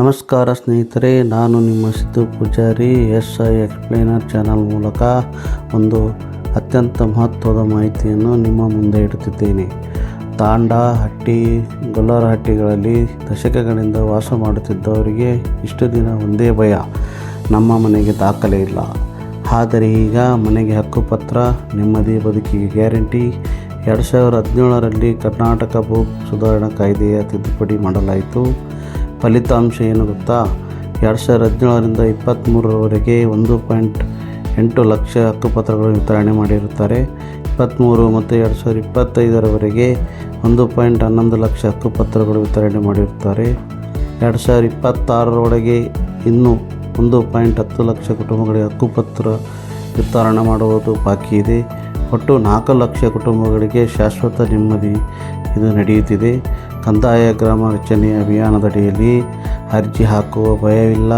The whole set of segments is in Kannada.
ನಮಸ್ಕಾರ ಸ್ನೇಹಿತರೆ, ನಾನು ನಿಮ್ಮ Siddu Pujari S I explainer channel ಮೂಲಕ ಒಂದು ಅತ್ಯಂತ ಮಹತ್ವದ ಮಾಹಿತಿಯನ್ನು ನಿಮ್ಮ ಮುಂದೆ ಇಡುತ್ತಿದ್ದೇನೆ. ತಾಂಡ, ಹಟ್ಟಿ, ಗೊಲ್ಲರಹಟ್ಟಿಗಳಲ್ಲಿ ದಶಕಗಳಿಂದ ವಾಸ ಮಾಡುತ್ತಿದ್ದವರಿಗೆ ಇಷ್ಟು ದಿನ ಒಂದೇ ಭಯ, ನಮ್ಮ ಮನೆಗೆ ದಾಖಲೆ ಇಲ್ಲ. ಆದರೆ ಈಗ ಮನೆಗೆ ಹಕ್ಕುಪತ್ರ ನೆಮ್ಮದಿ ಬದುಕಿಗೆ ಗ್ಯಾರಂಟಿ, ಎರಡು ಸಾವಿರದ ಹದಿನೇಳರಲ್ಲಿ ಕರ್ನಾಟಕ ಭೂ ಸುಧಾರಣಾ ಕಾಯ್ದೆಯ ತಿದ್ದುಪಡಿ ಮಾಡಲಾಯಿತು. ಫಲಿತಾಂಶ ಏನು ಗೊತ್ತಾ? ಎರಡು ಸಾವಿರದ ಹದಿನೇಳರಿಂದ ಇಪ್ಪತ್ತ್ಮೂರರವರೆಗೆ ಒಂದು ಪಾಯಿಂಟ್ ಎಂಟು ಲಕ್ಷ ಹಕ್ಕುಪತ್ರಗಳು ವಿತರಣೆ ಮಾಡಿರುತ್ತಾರೆ. ಇಪ್ಪತ್ತ್ಮೂರು ಮತ್ತು ಎರಡು ಸಾವಿರದ ಇಪ್ಪತ್ತೈದರವರೆಗೆ ಒಂದು ಪಾಯಿಂಟ್ ಹನ್ನೊಂದು ಲಕ್ಷ ಹಕ್ಕುಪತ್ರಗಳು ವಿತರಣೆ ಮಾಡಿರುತ್ತಾರೆ. ಎರಡು ಸಾವಿರದ ಇಪ್ಪತ್ತಾರರೊಳಗೆ ಇನ್ನೂ ಒಂದು ಪಾಯಿಂಟ್ ಹತ್ತು ಲಕ್ಷ ಕುಟುಂಬಗಳಿಗೆ ಹಕ್ಕುಪತ್ರ ವಿತರಣೆ ಮಾಡುವುದು ಬಾಕಿ ಇದೆ. ಒಟ್ಟು ನಾಲ್ಕು ಲಕ್ಷ ಕುಟುಂಬಗಳಿಗೆ ಶಾಶ್ವತ ನೆಮ್ಮದಿ ಇದು ನಡೆಯುತ್ತಿದೆ. ಕಂದಾಯ ಗ್ರಾಮ ರಚನೆ ಅಭಿಯಾನದಡಿಯಲ್ಲಿ ಅರ್ಜಿ ಹಾಕುವ ಭಯವಿಲ್ಲ.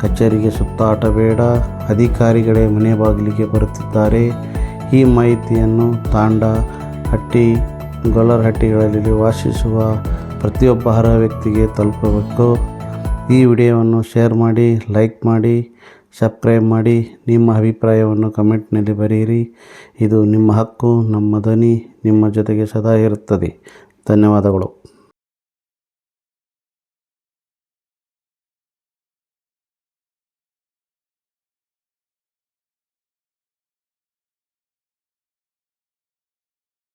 ಕಚೇರಿಗೆ ಸುತ್ತಾಟ ಬೇಡ ಅಧಿಕಾರಿಗಳೇ ಮನೆ ಬಾಗಿಲಿಗೆ ಬರುತ್ತಿದ್ದಾರೆ. ಈ ಮಾಹಿತಿಯನ್ನು ತಾಂಡ ಹಟ್ಟಿ ಗೊಲ್ಲರಹಟ್ಟಿಗಳಲ್ಲಿ ವಾಸಿಸುವ ಪ್ರತಿಯೊಬ್ಬ ಅರ್ಹ ವ್ಯಕ್ತಿಗೆ ತಲುಪಬೇಕು. ಈ ವಿಡಿಯೋವನ್ನು ಶೇರ್ ಮಾಡಿ, ಲೈಕ್ ಮಾಡಿ, ಸಬ್ಸ್ಕ್ರೈಬ್ ಮಾಡಿ. ನಿಮ್ಮ ಅಭಿಪ್ರಾಯವನ್ನು ಕಮೆಂಟ್ನಲ್ಲಿ ಬರೆಯಿರಿ. ಇದು ನಿಮ್ಮ ಹಕ್ಕು, ನಮ್ಮ ಧ್ವನಿ ನಿಮ್ಮ ಜೊತೆಗೆ ಸದಾ ಇರುತ್ತದೆ. ധന്യവാദങ്ങളും